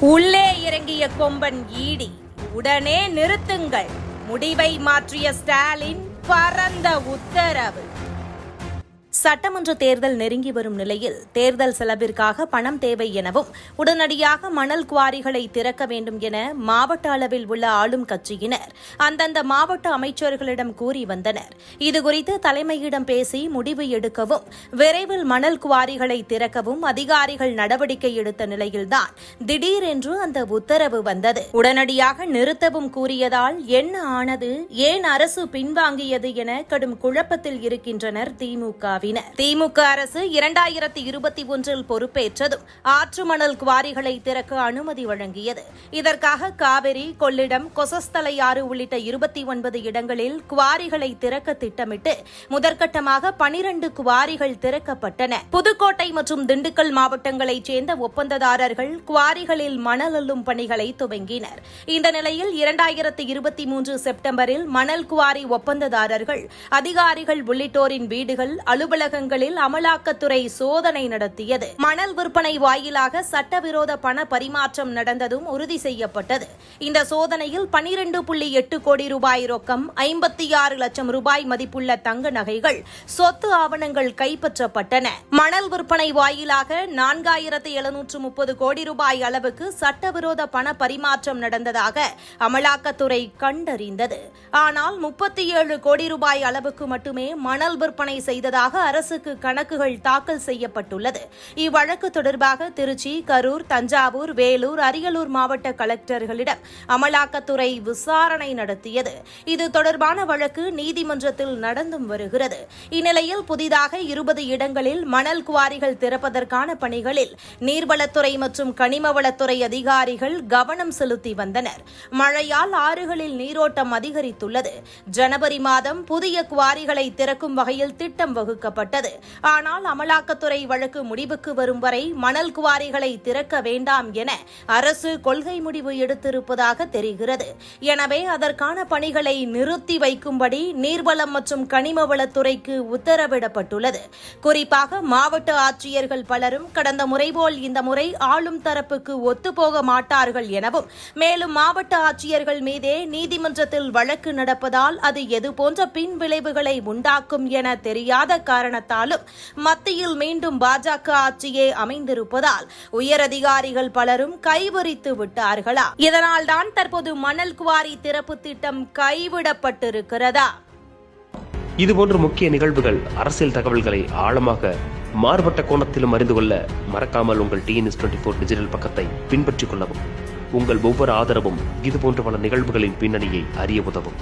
உள்ளே இறங்கிய கொம்பன் ஈடி உடனே நிறுத்துங்கள். முடிவை மாற்றிய ஸ்டாலின் பரந்த உத்தரவு. சட்டமன்ற தேர்தல் நெருங்கி வரும் நிலையில் தேர்தல் செலவிற்காக பணம் தேவை எனவும் உடனடியாக மணல் குவாரிகளை திறக்க வேண்டும் என மாவட்ட அளவில் உள்ள ஆளும் கட்சியினர் அந்தந்த மாவட்ட அமைச்சர்களிடம் கூறி வந்தனர். இதுகுறித்து தலைமையிடம் பேசி முடிவு எடுக்கவும் விரைவில் மணல் குவாரிகளை திறக்கவும் அதிகாரிகள் நடவடிக்கை எடுத்த நிலையில்தான் திடீரென்று அந்த உத்தரவு வந்தது. உடனடியாக நிறுத்தவும் கூறியதால் என்ன ஆனது ஏன் அரசு பின்வாங்கியது என கடும் குழப்பத்தில் இருக்கின்றனர் திமுகவினர் திமுக அரசு இரண்டாயிரத்தி இருபத்தி ஒன்றில் பொறுப்பேற்றதும் ஆற்று மணல் குவாரிகளை திறக்க அனுமதி வழங்கியது. இதற்காக காவிரி கொள்ளிடம் கொசஸ்தலையாறு உள்ளிட்ட இருபத்தி ஒன்பது இடங்களில் குவாரிகளை திறக்க திட்டமிட்டு முதற்கட்டமாக பனிரண்டு குவாரிகள் திறக்கப்பட்டன. புதுக்கோட்டை மற்றும் திண்டுக்கல் மாவட்டங்களைச் சேர்ந்த ஒப்பந்ததாரர்கள் குவாரிகளில் மணல் அள்ளும் பணிகளை துவங்கினர். இந்த நிலையில் இரண்டாயிரத்தி இருபத்தி மூன்று செப்டம்பரில் மணல் குவாரி ஒப்பந்ததாரர்கள் அதிகாரிகள் உள்ளிட்டோரின் வீடுகள் அலுவலக அலுவலகங்களில் அமலாக்கத்துறை சோதனை நடத்தியது. மணல் விற்பனை வாயிலாக சட்டவிரோத பண பரிமாற்றம் நடந்ததும் உறுதி செய்யப்பட்டது. இந்த சோதனையில் பனிரெண்டு புள்ளி எட்டு கோடி ரூபாய் ரொக்கம் ஐம்பத்தி ஆறு லட்சம் ரூபாய் மதிப்புள்ள தங்க நகைகள் சொத்து ஆவணங்கள் கைப்பற்றப்பட்டன. மணல் விற்பனை வாயிலாக நான்காயிரத்து எழுநூற்று முப்பது கோடி ரூபாய் அளவுக்கு சட்டவிரோத பண பரிமாற்றம் நடந்ததாக அமலாக்கத்துறை கண்டறிந்தது. ஆனால் முப்பத்தி ஏழு கோடி ரூபாய் அளவுக்கு மட்டுமே மணல் விற்பனை செய்ததாக அரசுக்கு கணக்குகள் தாக்கல் செய்யப்பட்டுள்ளது. இவ்வழக்கு தொடர்பாக திருச்சி கரூர் தஞ்சாவூர் வேலூர் அரியலூர் மாவட்ட கலெக்டர்களிடம் அமலாக்கத்துறை விசாரணை நடத்தியது. இது தொடர்பான வழக்கு நீதிமன்றத்தில் நடந்தும் வருகிறது. இந்நிலையில் புதிதாக இருபது இடங்களில் மணல் குவாரிகள் திறப்பதற்கான பணிகளில் நீர்வளத்துறை மற்றும் கனிமவளத்துறை அதிகாரிகள் கவனம் செலுத்தி வந்தனர். மழையால் ஆறுகளில் நீரோட்டம் அதிகரித்துள்ளது. ஜனவரி மாதம் புதிய குவாரிகளை திறக்கும் வகையில் திட்டம் தெரிவிக்கப்பட்டது ஆனால் அமலாக்கத்துறை வழக்கு முடிவுக்கு வரும் வரை மணல் குவாரிகளை திறக்க வேண்டாம் என அரசு கொள்கை முடிவு எடுத்திருப்பதாக தெரிகிறது. எனவே அதற்கான பணிகளை நிறுத்தி வைக்கும்படி நீர்வளம் மற்றும் கனிமவளத்துறைக்கு உத்தரவிடப்பட்டுள்ளது. குறிப்பாக மாவட்ட ஆட்சியர்கள் பலரும் கடந்த முறைபோல் இந்த முறை ஆளும் தரப்புக்கு ஒத்துப்போக மாட்டார்கள் எனவும் மேலும் மாவட்ட ஆட்சியர்கள் மீதே நீதிமன்றத்தில் வழக்கு நடப்பதால் அது எது போன்ற பின் விளைவுகளை உண்டாக்கும் என தெரியாத காரணம் காரணத்தாலும் மத்தியில் மீண்டும் பாஜக ஆட்சியே அமைந்திருப்பதால் உயரதிகாரிகள் பலரும் கைவரித்து விட்டார்களா? இதனால்தான் தற்போது மணல் குவாரி திறப்பு திட்டம் கைவிடப்பட்டிருக்கிறதா? இதுபோன்ற முக்கிய நிகழ்வுகள் அரசியல் தகவல்களை ஆழமாக மாறுபட்ட கோணத்திலும் அறிந்து கொள்ள மறக்காமல் உங்கள் டிஎன்எஸ் டுவெண்ட்டி ஃபோர் டிஜிட்டல் பக்கத்தை பின்பற்றிக் கொள்ளவும். உங்கள் ஒவ்வொரு ஆதரவும் இதுபோன்ற பல நிகழ்வுகளின் பின்னணியை அறிய உதவும்.